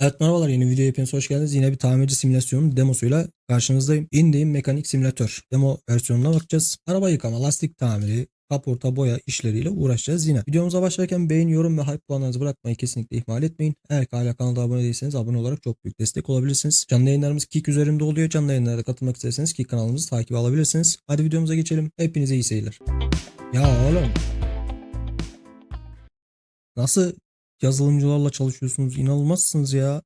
Evet merhabalar yeni videoya hepiniz hoş geldiniz. Yine bir tamirci simülasyonun demosuyla karşınızdayım. Indiğim mekanik simülatör demo versiyonuna bakacağız. Araba yıkama, lastik tamiri, kaporta boya işleriyle uğraşacağız yine. Videomuza başlarken beğen, yorum ve hype puanlarınızı bırakmayı kesinlikle ihmal etmeyin. Eğer hala kanalda abone değilseniz abone olarak çok büyük destek olabilirsiniz. Canlı yayınlarımız Kik üzerinde oluyor. Canlı yayınlara katılmak isterseniz Kik kanalımızı takip alabilirsiniz. Hadi videomuza geçelim. Hepinize iyi seyirler. Ya oğlum. Nasıl yazılımcılarla çalışıyorsunuz? İnanılmazsınız ya.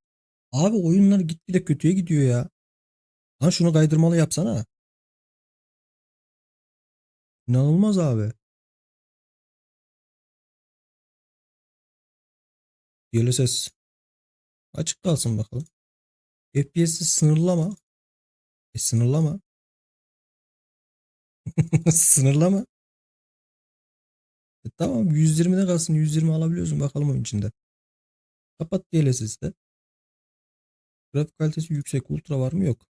Abi oyunlar gitgide kötüye gidiyor ya. Lan şunu kaydırmalı yapsana. İnanılmaz abi. DLSS. Açık kalsın bakalım. FPS'i sınırlama. E sınırlama. sınırlama. E tamam 120'de kalsın 120 alabiliyorsun bakalım oyun içinde. Kapat DLSS'i de. Grafik kalitesi yüksek. Ultra var mı? Yok.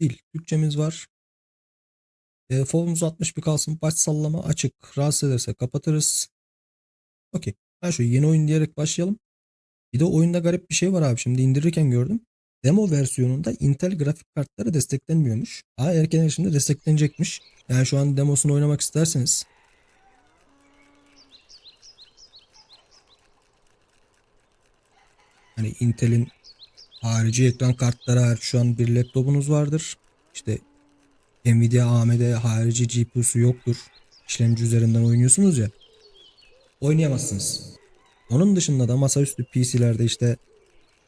Değil. Türkçemiz var. E, Fovumuz 60 bir kalsın. Baş sallama açık. Rahatsız ederse kapatırız. Okey. Ben şu yeni oyun diyerek başlayalım. Bir de oyunda garip bir şey var abi. Şimdi indirirken gördüm. Demo versiyonunda Intel grafik kartları desteklenmiyormuş. Aa erken erişimde desteklenecekmiş. Yani şu an demosunu oynamak isterseniz hani Intel'in harici ekran kartları hariç şu an bir laptopunuz vardır. İşte Nvidia AMD harici GPU'su yoktur. İşlemci üzerinden oynuyorsunuz ya. Oynayamazsınız. Onun dışında da masaüstü PC'lerde işte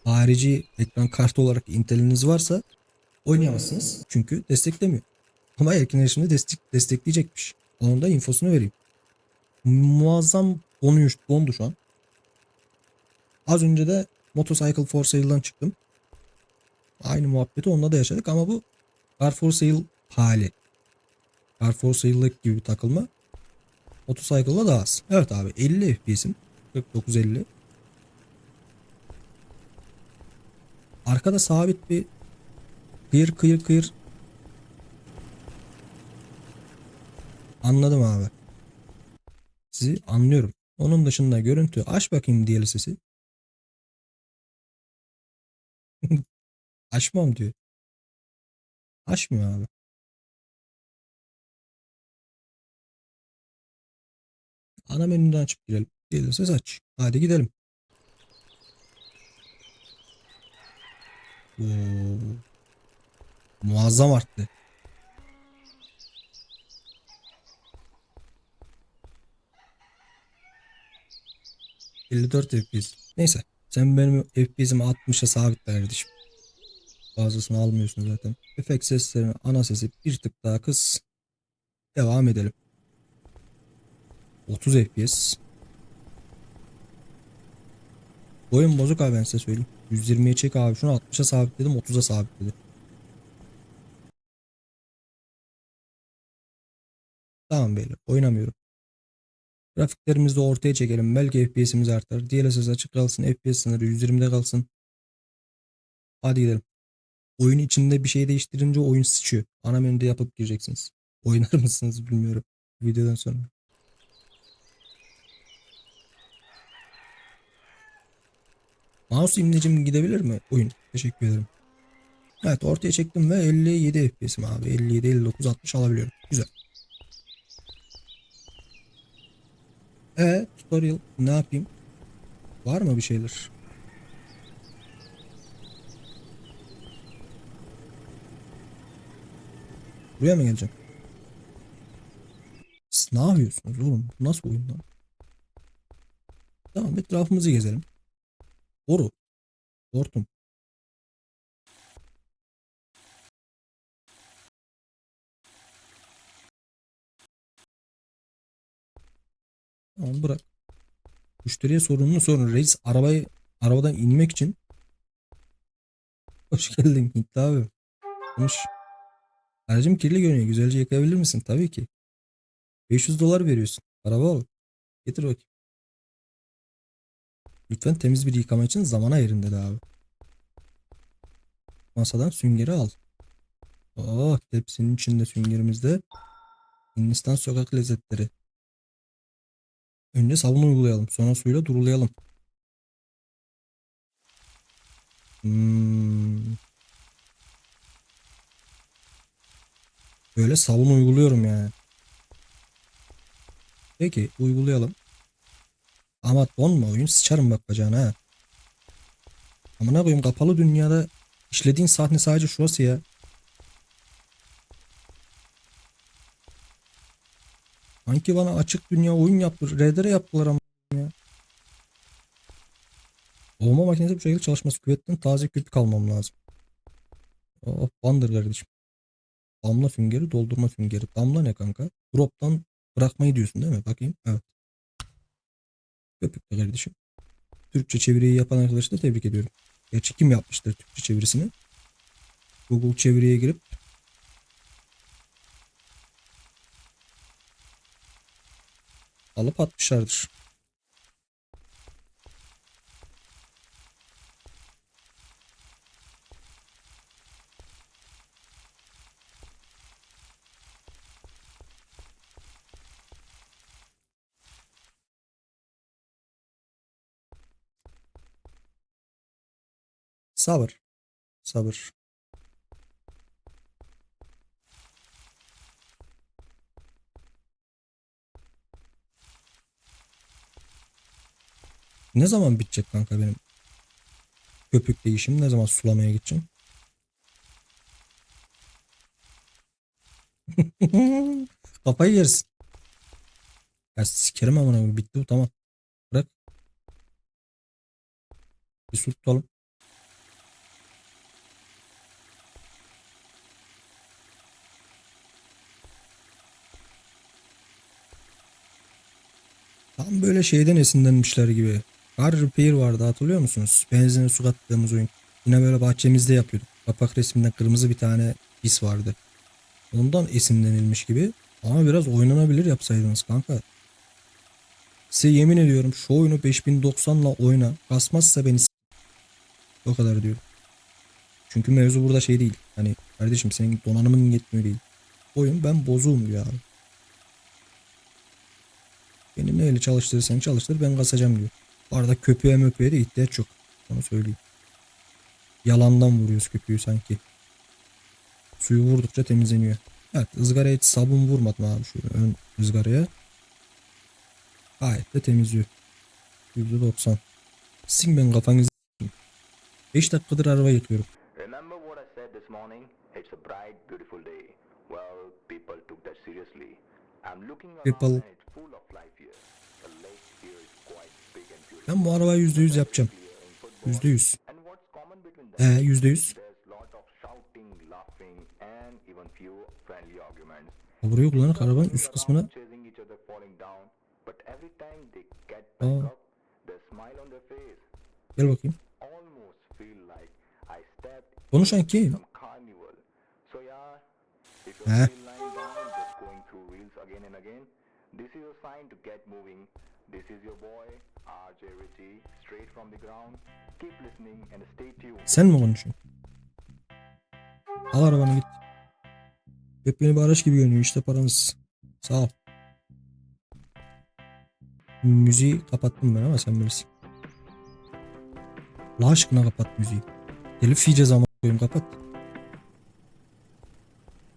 harici ekran kartı olarak Intel'iniz varsa oynayamazsınız. Çünkü desteklemiyor. Ama erken erişimde destek, destekleyecekmiş. Onun da infosunu vereyim. Muazzam donuyor, dondu şu an. Az önce de Motorcycle for Sale'dan çıktım. Aynı muhabbeti onunla da yaşadık ama bu Car for Sale hali. Car for Sale'lık gibi bir takılma. Motorcycle'da daha az. Evet abi 50 FPS'im. 49-50. Arkada sabit bir kıyır kıyır kıyır. Anladım abi. Sizi anlıyorum. Onun dışında görüntü aç bakayım DLSS'i. Açmam diyor. Açmıyor abi. Ana menüden açıp girelim. DLSS aç. Hadi gidelim. Oo. Muazzam arttı. ...54 FPS. Neyse. Sen benim FPS'imi 60'a sabitle kardeşim. Fazlasını almıyorsun zaten. Efekt seslerini ana sesi bir tık daha kıs. Devam edelim. 30 FPS. Oyun bozuk abi ben size söyleyeyim. 120'ye çek abi şunu 60'a sabitledim 30'a sabitledim. Tamam beyler oynamıyorum. Grafiklerimizi de ortaya çekelim. Belki FPS'imiz artar. DLSS açık kalsın. FPS sınırı 120'de kalsın. Hadi gidelim. Oyun içinde bir şey değiştirince oyun sıçıyor. Ana menüde yapıp gireceksiniz. Oynar mısınız bilmiyorum. Videodan sonra. Mouse imlecim gidebilir mi? Oyun. Teşekkür ederim. Evet ortaya çektim ve 57 FPS'im abi. 57, 59, 60 alabiliyorum. Güzel. E tutorial ne yapayım? Var mı bir şeyler? Buraya mı geleceğim? Siz ne yapıyorsunuz oğlum? Nasıl oyun lan? Tamam etrafımızı gezelim. Boru. Hortum. Tamam bırak. Müşteriye sorununu sorun. Reis arabayı arabadan inmek için Hoş geldin Hintli abi. Konuş. Aracım kirli görünüyor. Güzelce yıkayabilir misin? Tabii ki. 500 dolar veriyorsun. Araba al. Getir bakayım. Lütfen temiz bir yıkama için zaman ayırın dedi abi. Masadan süngeri al. Oh tepsinin içinde süngerimizde. Hindistan sokak lezzetleri. Önce sabun uygulayalım. Sonra suyla durulayalım. Hmm. Böyle savun uyguluyorum yani. Peki uygulayalım. Ama donma oyun sıçarım bak bacağına ha. Amına koyayım kapalı dünyada işlediğin sahne sadece şurası ya. Sanki bana açık dünya oyun yaptı. RDR yaptılar ama ya. Olma makinesi bu şekilde çalışması küvetten taze köpük almam lazım. Oh bandır kardeşim. Damla süngeri doldurma süngeri. Damla ne kanka? Drop'tan bırakmayı diyorsun değil mi? Bakayım. Evet. Köpük de kardeşim. Türkçe çeviriyi yapan arkadaşı da tebrik ediyorum. Gerçi kim yapmıştır Türkçe çevirisini? Google çeviriye girip alıp atmışlardır. Sabır. Sabır. Ne zaman bitecek kanka benim köpük değişim? Ne zaman sulamaya gideceğim? Kafayı yersin. Ya sikerim amına. Bitti bu tamam. Bırak. Bir su tutalım. Tam böyle şeyden esinlenmişler gibi. Car Repair vardı hatırlıyor musunuz? Benzine su kattığımız oyun. Yine böyle bahçemizde yapıyorduk. Kapak resminden kırmızı bir tane his vardı. Ondan esinlenilmiş gibi. Ama biraz oynanabilir yapsaydınız kanka. Size yemin ediyorum şu oyunu 5090'la oyna. Kasmazsa beni O kadar diyorum. Çünkü mevzu burada şey değil. Hani kardeşim senin donanımın yetmiyor değil. Oyun ben bozuğum diyor abi. Beni neyle çalıştırırsan çalıştır ben kasacağım diyor. Bu arada köpüğe möpüğe de ihtiyaç yok. Onu söyleyeyim. Yalandan vuruyoruz köpüğü sanki. Suyu vurdukça temizleniyor. Evet ızgaraya hiç sabun vurmadım abi şu ön ızgaraya. Gayet de temizliyor. %90. Sizin ben kafanızı 5 dakikadır araba yıkıyorum. Remember what I said this morning? It's a bright, beautiful day. Well, people took that seriously. I'm looking People. Ben bu arabayı %100 yapacağım. Clear in football. %100. And what's common between Ee them? %100. There's lot of shouting, laughing, and even few friendly arguments. Ha, Burayı People arabanın üst kısmına Aa. gel bakayım. Konuşan kim? some Sen mi konuşuyorsun? Al arabanı git. Hep beni bir araç gibi görünüyor işte paranız. Sağ ol. Müziği kapattım ben ama sen bilirsin. Allah aşkına kapat müziği. Telif yiyeceğiz ama koyayım kapat.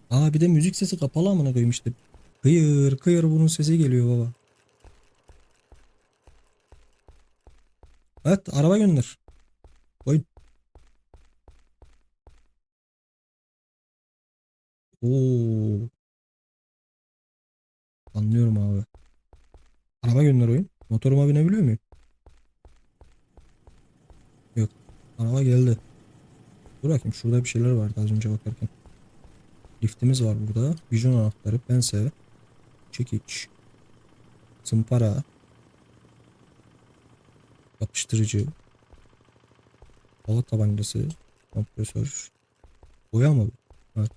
Aa bir de müzik sesi kapalı amına koyayım işte. Kıyır kıyır bunun sesi geliyor baba. Evet araba gönder. Koyun. Oo. Anlıyorum abi. Araba gönder oyun. Motoruma binebiliyor muyum? Yok. Araba geldi. Dur bakayım şurada bir şeyler vardı az önce bakarken. Liftimiz var burada. Vijon anahtarı, pense, çekiç, zımpara, yapıştırıcı, hava tabancası, kompresör, boya mı? Evet.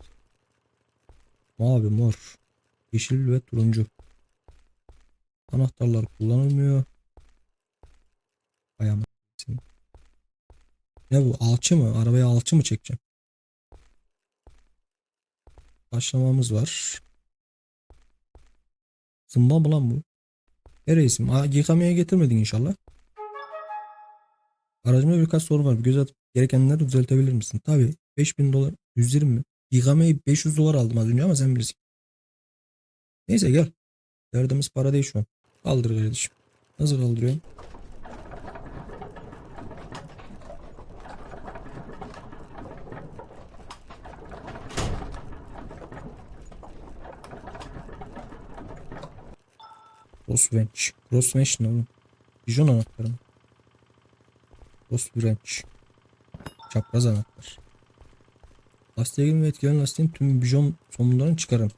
Mavi, mor, yeşil ve turuncu. Anahtarlar kullanılmıyor. Ayağımı. Ne bu? Alçı mı? Arabaya alçı mı çekeceğim? Başlamamız var. Zımba mı lan bu? Reisim. Aa, yıkamaya getirmedin inşallah. Aracımda birkaç sorun var. Bir göz atıp Gerekenleri düzeltebilir misin? Tabii. 5000 dolar. 120 mi? Gigame'yi 500 dolar aldım az önce ama sen bilirsin. Neyse gel. Derdimiz para değil şu an. Kaldır kardeşim. Nasıl kaldırıyorum? Crossbench. Crossbench ne oğlum? Pijon anahtarı mı? Crossbench. Çapraz anahtar. Lastiğe girin ve etkilenen lastiğin tüm bijon somunlarını çıkarın.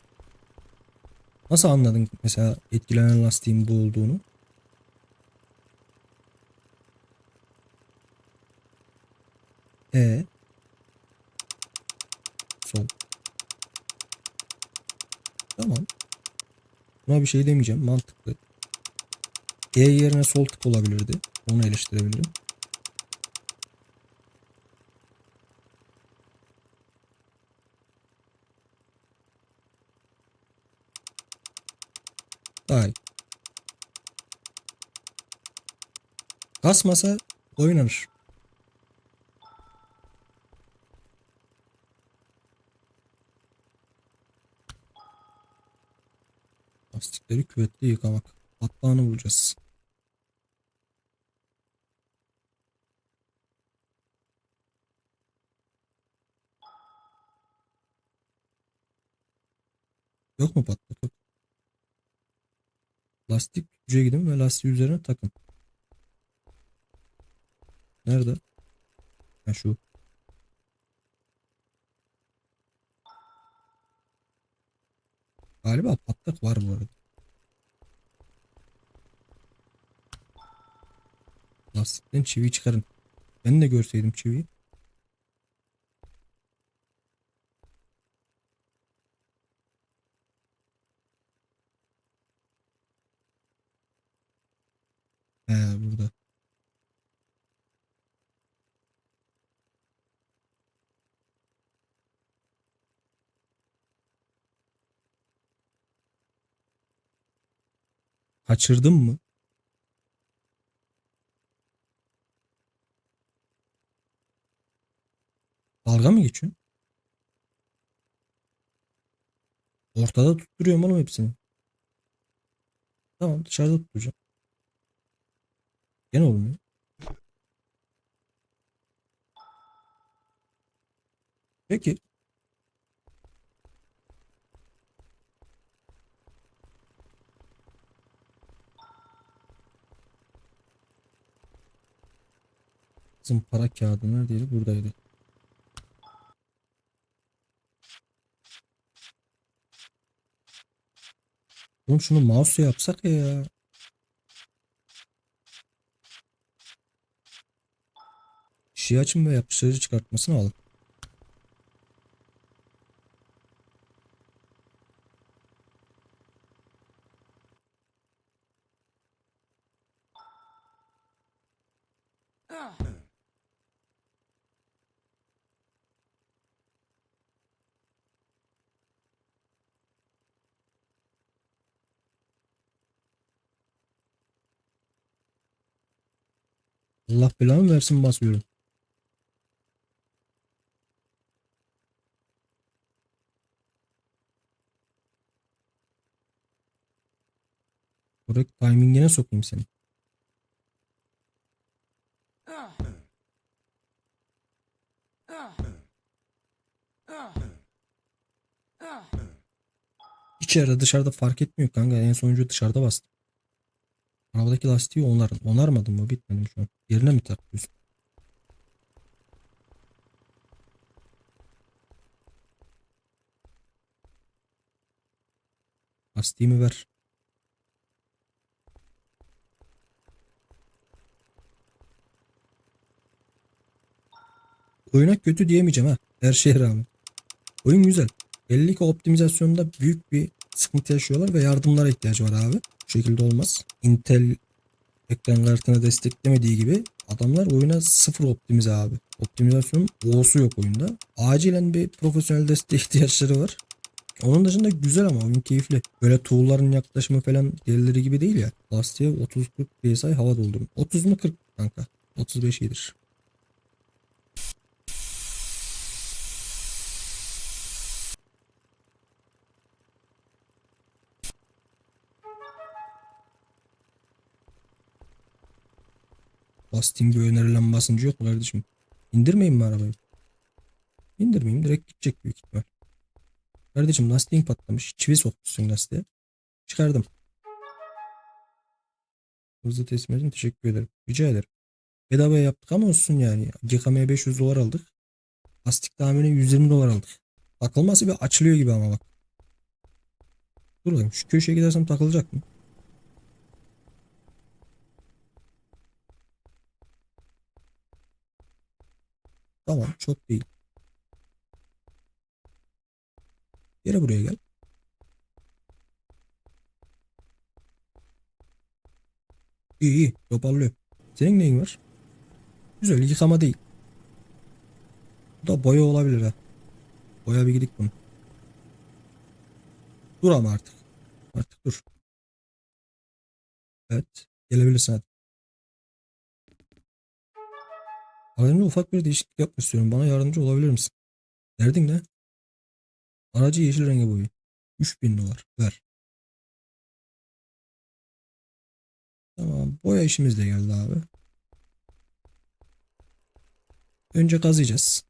Nasıl anladın mesela etkilenen lastiğin bu olduğunu? E Sol. Tamam. Buna bir şey demeyeceğim. Mantıklı. E yerine sol tık olabilirdi. Onu eleştirebilirim. Daha iyi. Kasmasa oynanır. Lastikleri küvetle yıkamak. Patlağını bulacağız. Yok mu patlak? Lastik tutucuya gidin ve lastiği üzerine takın. Nerede? Ha şu. Galiba patlak var bu arada. Lastikten çiviyi çıkarın. Ben de görseydim çiviyi. He burada. Kaçırdım mı? Dalga mı geçiyorsun? Ortada tutturuyorum oğlum hepsini. Tamam dışarıda tutacağım. Gene olmuyor. Peki. Bizim para kağıdı neredeydi? Buradaydı. Oğlum şunu mouse'la yapsak ya. Şişeyi açın ve yapıştırıcı çıkartmasını alın. Allah belanı versin basıyorum. Correct timingine sokayım seni. İçeride dışarıda fark etmiyor kanka. En sonuncu dışarıda bastım. Arabadaki lastiği onar, onarmadın mı? Bitmedim şu an. Yerine mi takıyorsun? Lastiğimi ver. Oyuna kötü diyemeyeceğim ha. Her şeye rağmen. Oyun güzel. Belli ki optimizasyonda büyük bir sıkıntı yaşıyorlar ve yardımlara ihtiyacı var abi. Şekilde olmaz. Intel ekran kartını desteklemediği gibi adamlar oyuna sıfır optimize abi. Optimizasyonun O'su yok oyunda. Acilen bir profesyonel desteğe ihtiyaçları var. Onun dışında güzel ama oyun keyifli. Böyle tool'ların yaklaşımı falan diğerleri gibi değil ya. Lastiğe 30-40 PSI hava doldurun. 30 mu 40 kanka? 35 iyidir. Lastiğin bir önerilen basıncı yok mu kardeşim? İndirmeyin mi arabayı? İndirmeyeyim direkt gidecek büyük ihtimal. Kardeşim lastiğin patlamış. Çivi sokmuşsun lastiğe. Çıkardım. Hızlı teslim edin. Teşekkür ederim. Rica ederim. Bedavaya yaptık ama olsun yani. Yıkamaya 500 dolar aldık. Lastik tamirine 120 dolar aldık. Takılması bir açılıyor gibi ama bak. Dur bakayım şu köşeye gidersem takılacak mı? Tamam çok değil. Geri buraya gel. İyi iyi toparlıyor. Senin neyin var? Güzel yıkama değil. Bu da boya olabilir ha. Boya bir gidik bunu. Dur ama artık. Artık dur. Evet. Gelebilirsin hadi. Alemde ufak bir değişiklik yapmak istiyorum. Bana yardımcı olabilir misin? Derdin ne? Aracı yeşil renge boyu. 3000 dolar. Ver. Tamam. Boya işimiz de geldi abi. Önce kazıyacağız.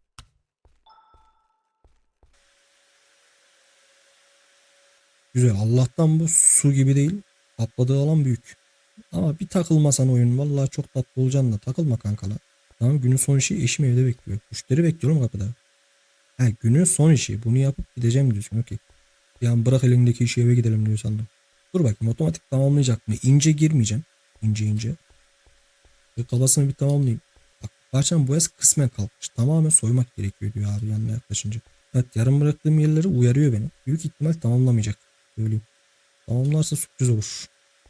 Güzel. Allah'tan bu su gibi değil. Kapladığı alan büyük. Ama bir takılmasan oyun. Vallahi çok tatlı olacaksın da. Takılma kankala. Tamam günün son işi eşim evde bekliyor. Müşteri bekliyorum kapıda. He günün son işi. Bunu yapıp gideceğim diyorsun. Okey. Yani bırak elindeki işi eve gidelim diyor sandım. Dur bakayım otomatik tamamlayacak mı? İnce girmeyeceğim. İnce ince. Ve kafasını bir tamamlayayım. Bak parçanın boyası kısmen kalkmış. Tamamen soymak gerekiyor diyor abi yanına yaklaşınca. Evet yarım bıraktığım yerleri uyarıyor beni. Büyük ihtimal tamamlamayacak. Söyleyeyim. Tamamlarsa sürpriz olur.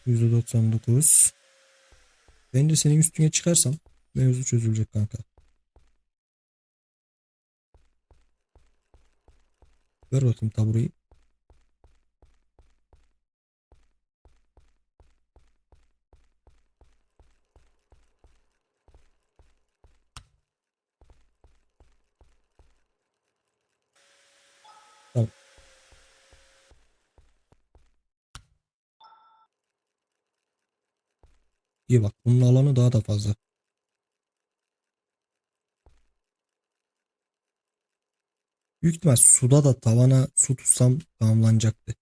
%99. Bence senin üstüne çıkarsam mevzu çözülecek kanka. Ver bakayım. Tamam. İyi bak bunun alanı daha da fazla. Büyük ihtimal suda da tavana su tutsam tamamlanacaktı.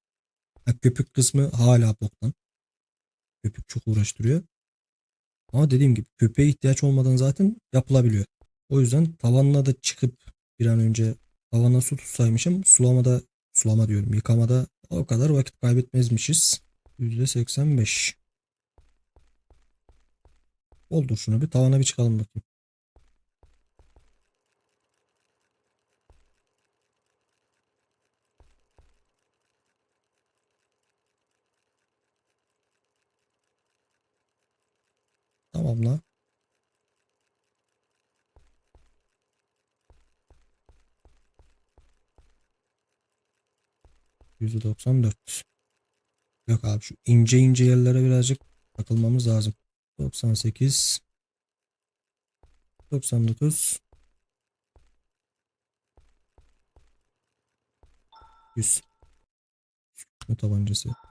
Ha, köpük kısmı hala boktan. Köpük çok uğraştırıyor. Ama dediğim gibi köpeğe ihtiyaç olmadan zaten yapılabiliyor. O yüzden tavanına da çıkıp bir an önce tavana su tutsaymışım sulamada sulama diyorum yıkamada o kadar vakit kaybetmezmişiz. %85. Oldur şunu bir tavana bir çıkalım bakayım. Tamamla. %94. Yok abi şu ince ince yerlere birazcık takılmamız lazım. 98 99 100 Bu tabancası.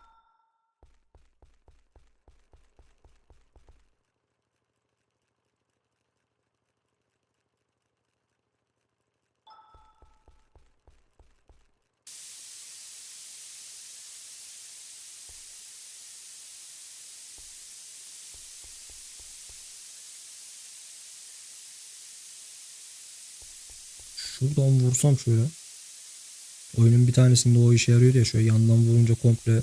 Şuradan vursam şöyle. Oyunun bir tanesinde o işe yarıyordu ya şöyle yandan vurunca komple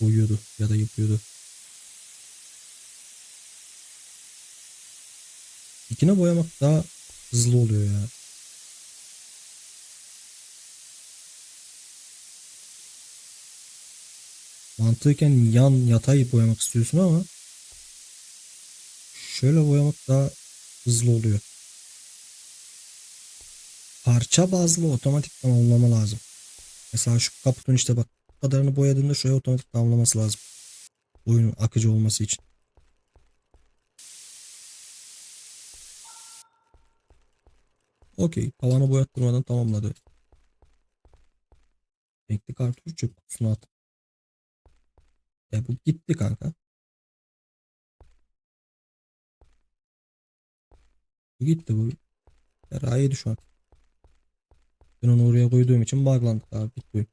boyuyordu ya da yıpıyordu. İkine boyamak daha hızlı oluyor ya. Mantıken yan yatay boyamak istiyorsun ama şöyle boyamak daha hızlı oluyor. Parça bazlı otomatik tamamlama lazım. Mesela şu kaputun işte bak kadarını boyadığında şuraya otomatik tamamlaması lazım. Oyunun akıcı olması için. Okey. Tavanı boyattırmadan tamamladı. Renkli kartuş çöp kutusuna at. E bu gitti kanka. Bu gitti bu. Yara yedi şu an. Ben onu oraya koyduğum için buglandık abi. Bitti oyun.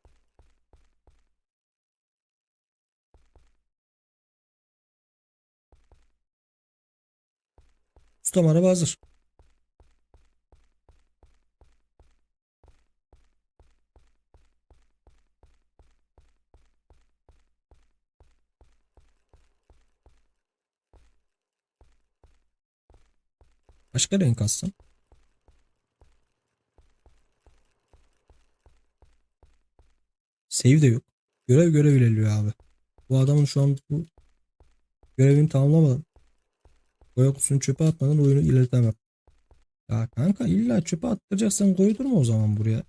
Ustam araba hazır. Başka renk alsam. Save de yok. Görev görev ilerliyor abi. Bu adamın şu an bu görevini tamamlamadan boya çöpe atmadan oyunu ilerletemem. Ya kanka illa çöpe attıracaksan koydurma o zaman buraya.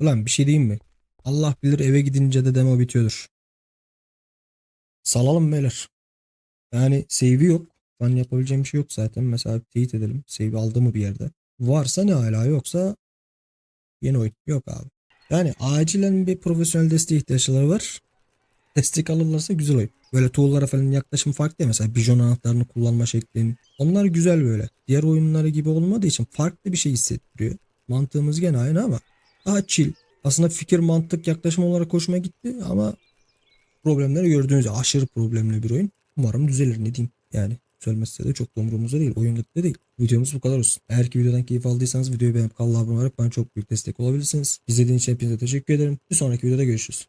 Ulan bir şey diyeyim mi? Allah bilir eve gidince de demo bitiyordur. Salalım beyler. Yani save'i yok. Ben yapabileceğim bir şey yok zaten. Mesela teyit edelim. Save aldı mı bir yerde? Varsa ne hala yoksa yeni oyun. Yok abi. Yani acilen bir profesyonel desteğe ihtiyaçları var. Destek alırlarsa güzel oyun. Böyle tool'lara falan yaklaşım farklı ya mesela bijon anahtarını kullanma şeklin. Onlar güzel böyle. Diğer oyunları gibi olmadığı için farklı bir şey hissettiriyor. Mantığımız gene aynı ama daha chill. Aslında fikir mantık yaklaşım olarak hoşuma gitti ama problemleri gördüğünüz aşırı problemli bir oyun. Umarım düzelir ne diyeyim. Yani söylemezse de çok da umurumuzda değil. Oyun de değil. Videomuz bu kadar olsun. Eğer ki videodan keyif aldıysanız videoyu beğenip kanala abone olarak bana çok büyük destek olabilirsiniz. İzlediğiniz için hepinize teşekkür ederim. Bir sonraki videoda görüşürüz.